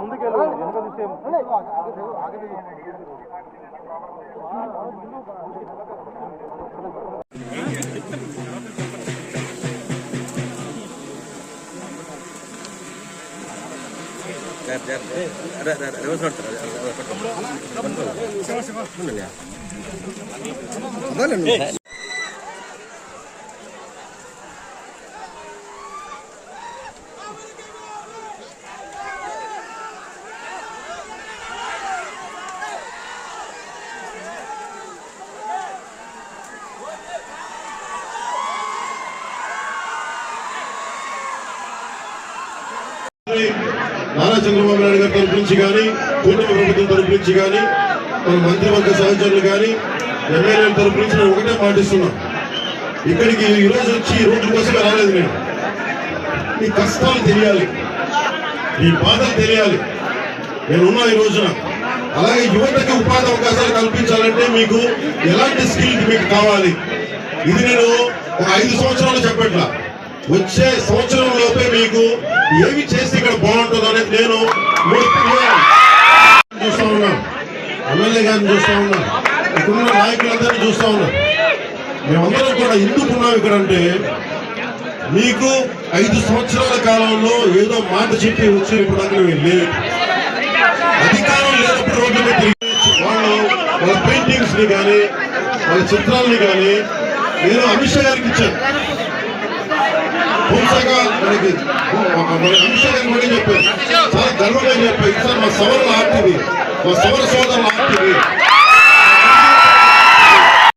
ముందుకెళ్ళు వెనక చూస్తే నారా చంద్రబాబు నాయుడు గారి తరపు నుంచి కానీ కూటమి ప్రభుత్వం తరపు నుంచి కానీ మన మంత్రివర్గ సహచరులు కానీ ఎమ్మెల్యేల తరపు నుంచి నేను ఒకటే పాటిస్తున్నా ఇక్కడికి ఈ రోజు వచ్చి ఈ రోడ్ల కోసమే రాలేదు నేను. మీ కష్టాలు తెలియాలి. మీ బాధలు తెలియాలి. నేనున్నా ఈ రోజున. అలాగే యువతకి ఉపాధి అవకాశాలు కల్పించాలంటే మీకు ఎలాంటి స్కిల్ మీకు కావాలి? ఇది నేను ఒక ఐదు సంవత్సరాలు చెప్పట్లా. వచ్చే సంవత్సరం లోపే మీకు ఏమి చేస్తే ఇక్కడ బాగుంటుందో అనేది నేను చూస్తా ఉన్నాను ఎమ్మెల్యే గారిని చూస్తా ఉన్నాను ఇక్కడున్న నాయకులందరినీ చూస్తా ఉన్నాను మేమందరం కూడా ఎందుకు ఉన్నాం ఇక్కడ అంటే మీకు ఐదు సంవత్సరాల కాలంలో ఏదో మాట చెప్పి వచ్చి ఇప్పుడు దాకా అధికారం లేనప్పుడు రోడ్ల మీద వాళ్ళు వాళ్ళ పెయింటింగ్స్ని కానీ వాళ్ళ చిత్రాలని కానీ నేను అమిత్ షా గారికి ఇచ్చాను ಪುಸ್ತಕ ಬೆಳೆದಿದ್ದು ಅಂಶಗಳನ್ನು ಬೆಳಿಬೇಕು ಸರ್ ಗರ್ವ ಬೆಳಿಬೇಕು ಸರ್ ನಾವು ಸವರನ್ನು ಹಾಕ್ತೀವಿ. ನಾವು ಸವರ ಸೋದರನ್ನು ಹಾಕ್ತೀವಿ.